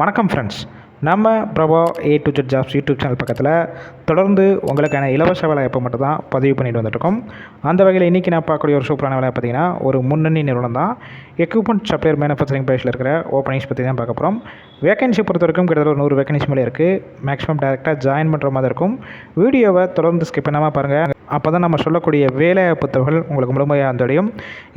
வணக்கம் ஃப்ரெண்ட்ஸ் நம்ம Prabha A to Z jobs YouTube channel பக்கத்தில் தொடர்ந்து உங்களுக்கான இலவச வேலை மட்டும் தான் பதிவு பண்ணிட்டு வந்துட்டுருக்கோம். அந்த வகையில் இன்றைக்கி நான் பார்க்கக்கூடிய ஒரு சூப்பரான வேலை பார்த்தீங்கன்னா ஒரு முன்னணி நிறுவனம் தான். எக்யூப்மெண்ட் சப்ளையர் மேனுஃபேக்சரிங் பேஸில் இருக்கிற ஓப்பனிங்ஸ் பற்றி தான் பார்க்க போகிறோம் வேகன்சி பொறுத்த வரைக்கும் கிட்டத்தட்ட ஒரு நூறு வேகன்சி மேலே இருக்குது மேக்ஸிமம் டேரெக்டாக ஜாயின் பண்ணுற மாதிரி இருக்கும். வீடியோவை தொடர்ந்து ஸ்கிப் பண்ணாமல் பாருங்கள் அப்போ தான் நம்ம சொல்லக்கூடிய வேலை புத்தகங்கள் உங்களுக்கு முழுமையாக வந்தடையும்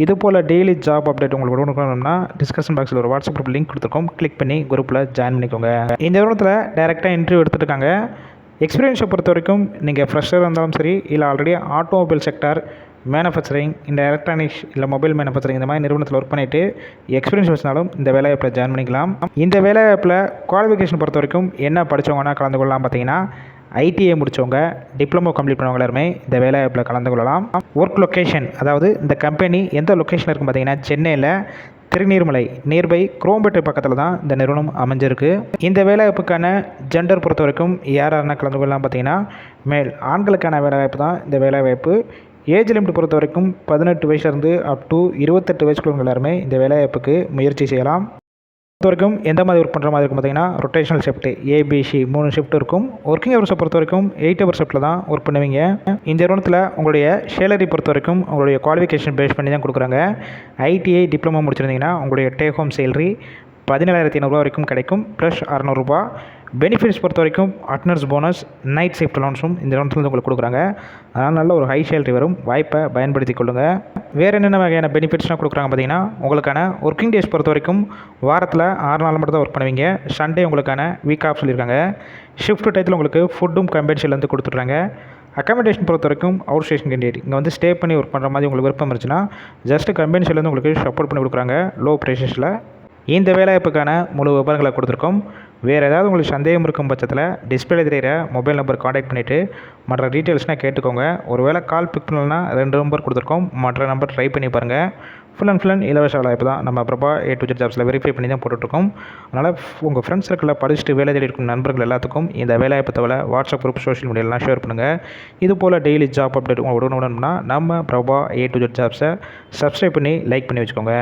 இது போல் டெய்லி ஜாப் அப்டேட் உங்களுக்கு கொடுக்கணும்னா டிஸ்கஷன் பாக்ஸில் ஒரு வாட்ஸ்அப் குரூப் லிங்க் கொடுத்துருக்கோம். கிளிக் பண்ணி குரூப்பில் ஜாயின் பண்ணிக்கோங்க. இந்த நிறுவனத்தில் டேரெக்டாக இன்டர்வியூ எடுத்துருக்காங்க இருக்காங்க எக்ஸ்பீரியன்ஸை பொறுத்த வரைக்கும் நீங்கள் ஃப்ரெஷர் இருந்தாலும் சரி இல்லை ஆல்ரெடி ஆட்டோமொபைல் செக்டார் மேனுஃபேக்சரிங் இந்த எலக்ட்ரானிக்ஸ் இல்லை மொபைல் மேனுஃபேக்சரிங் இந்த மாதிரி நிறுவனத்தில் ஒர்க் பண்ணிவிட்டு எக்ஸ்பீரியன்ஸ் வச்சினாலும் இந்த வேலைவாய்ப்பில் ஜாயின் பண்ணிக்கலாம். இந்த வேலைவாய்ப்பில் குவாலிஃபிகேஷன் பொறுத்த வரைக்கும் என்ன படித்தவங்கன்னா கலந்து கொள்ளலாம் பார்த்தீங்கன்னா ஐடிஐ முடித்தவங்க டிப்ளமோ கம்ப்ளீட் பண்ணவங்க எல்லாருமே இந்த வேலைவாய்ப்பில் கலந்து கொள்ளலாம். ஒர்க் லொக்கேஷன் அதாவது இந்த கம்பெனி எந்த லொக்கேஷன் இருக்கும் பார்த்தீங்கன்னா சென்னையில் திருநீர்மலை நியர்பை குரோம்பேட்டை பக்கத்தில் தான் இந்த நிறுவனம் அமைஞ்சிருக்கு. இந்த வேலைவாய்ப்புக்கான ஜெண்டர் பொறுத்த வரைக்கும் யார் யாரெல்லாம் கலந்து கொள்ளலாம் பார்த்தீங்கன்னா மேல் ஆண்களுக்கான வேலைவாய்ப்பு தான் இந்த வேலைவாய்ப்பு ஏஜ் லிமிட் பொறுத்த வரைக்கும் பதினெட்டு வயசுலேருந்து அப் டு இருபத்தெட்டு வயசுக்குள்ளவங்க எல்லாருமே இந்த வேலைவாய்ப்புக்கு முயற்சி செய்யலாம். பொறுத்த வரைக்கும் எந்த மாதிரி ஒர்க் பண்ணுற மாதிரி இருக்கும் பார்த்தீங்கன்னா ரொட்டேஷனல் ஷிஃப்ட் ஏபிசி மூணு ஷிஃப்ட் இருக்கும். ஒர்க்கிங் ஹவர்ஸை பொறுத்த வரைக்கும் எயிட் ஹவர் ஷிஃப்ட்டில் தான் ஒர்க் பண்ணுவீங்க. இந்த நிறுவனத்தில் உங்களுடைய சேலரி பொறுத்த வரைக்கும் உங்களுடைய குவாலிஃபிகேஷன் பேஸ் பண்ணி தான் கொடுக்குறாங்க. ஐடிஐ டிப்ளமோ முடிச்சிருந்தீங்கன்னா உங்களுடைய டேக் ஹோம் சேலரி பதினேழாயிரத்தி ஐநூறுரூவா வரைக்கும் கிடைக்கும். ப்ளஸ் அறநூறுபா பெனிஃபிட்ஸ் பொறுத்த வரைக்கும் அட்னர்ஸ் போனஸ் நைட் ஷிஃப்ட் லோன்ஸும் இந்த நிறுவனத்தில் உங்களுக்கு கொடுக்குறாங்க. அதனால் நல்ல ஒரு ஹை சேலரி வரும். வாய்ப்பை பயன்படுத்தி கொள்ளுங்கள் வேறு என்னென்ன வகையான பெனிஃபிட்ஸ்லாம் கொடுக்குறாங்க பார்த்தீங்கன்னா உங்களுக்கான ஒர்க்கிங் டேஸ் பொறுத்த வரைக்கும் வாரத்தில் ஆறு நாள் மட்டும் தான் ஒர்க் பண்ணுவீங்க. சண்டே உங்களுக்கான வீக் ஆஃப் சொல்லியிருக்காங்க. ஷிஃப்ட் டயத்தில் உங்களுக்கு ஃபுட்டும் கம்பெனிஷன்லேருந்து கொடுத்துட்றாங்க. அக்காமடேஷன் பொறுத்த வரைக்கும் அவுட் ஸ்டேஷன் கேண்டிடேட் இங்கே வந்து ஸ்டே பண்ணி ஒர்க் பண்ணுற மாதிரி உங்களுக்கு விருப்பம் இருந்துச்சுன்னா ஜஸ்ட் கம்பெனிஷன்லேருந்து உங்களுக்கு சப்போர்ட் பண்ணி கொடுக்குறாங்க லோ. ப்ரைஸஸில் இந்த வேலைவாய்ப்புக்கான முழு விவரங்களை கொடுத்துருக்கோம். வேறு ஏதாவது உங்களுக்கு சந்தேகம் இருக்கும் பட்சத்தில் டிஸ்பிளே தெரியிற மொபைல் நம்பர் காண்டாக்ட் பண்ணிவிட்டு மற்ற டீட்டெயில்ஸ்னால் கேட்டுக்கோங்க. ஒருவேளை கால் பிக் பண்ணலன்னா ரெண்டு நம்பர் கொடுத்துருக்கோம். மற்ற நம்பர் ட்ரை பண்ணி பாருங்கள் ஃபுல் அண்ட் ஃபுல் அண்ட் இலவச வேலைவாய்ப்பு தான். நம்ம பிரபா ஏ டு ஜெட் ஜாப்ஸில் வெரிஃபை பண்ணி தான் போட்டுட்ருக்கோம். அதனால் உங்கள் ஃப்ரெண்ட்ஸ் சர்க்கிளில் படிச்சுட்டு வேலை தேடி இருக்கும் நண்பர்கள் எல்லாத்துக்கும் இந்த வேலைவாய்ப்பு தவிர வாட்ஸ்அப் குரூப் சோஷியல் மீடியாலாம் ஷேர் பண்ணுங்கள் இது போல் டெய்லி ஜாப் அப்டேட் உங்களுக்கு உடனுடனா நம்ம பிரபா ஏ டு ஜெட் ஜாப்ஸை சப்ஸ்கிரைப் பண்ணி லைக் பண்ணி வச்சுக்கோங்க.